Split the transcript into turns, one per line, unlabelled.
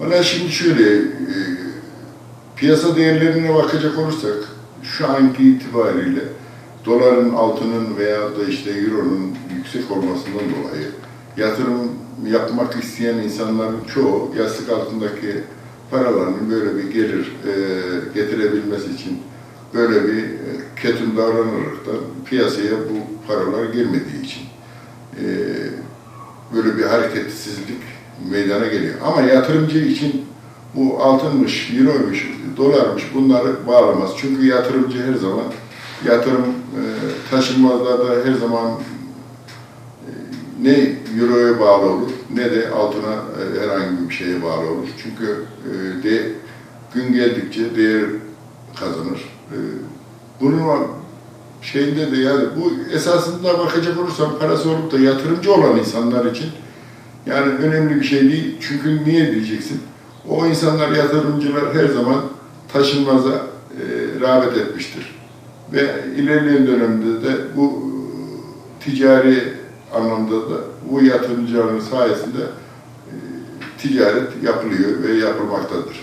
Valla şimdi şöyle, e, piyasa değerlerine bakacak olursak, şu anki itibariyle doların, altının veya da işte euronun yüksek olmasından dolayı yatırım yapmak isteyen insanların çoğu yastık altındaki paralarının böyle bir gelir e, getirebilmesi için böyle bir e, ketum davranarak da piyasaya bu paralar girmediği için e, böyle bir hareketsizlik meydana geliyor. Ama yatırımcı için bu altınmış, euroymuş, dolarmış bunları bağlamaz. Çünkü yatırımcı her zaman yatırım e, taşınmazlarda her zaman e, ne euroya bağlı olur ne de altına e, herhangi bir şeye bağlı olur. Çünkü de, gün geldikçe değer kazanır. E, bunun şeyinde de yani bu esasında bakacak olursam parası olup da yatırımcı olan insanlar için yani önemli bir şey değil. Çünkü niye diyeceksin? O insanlar, yatırımcılar her zaman taşınmaza e, rağbet etmiştir. Ve ilerleyen dönemde de bu e, ticari anlamda da bu yatırımcıların sayesinde e, ticaret yapılıyor ve yapılmaktadır.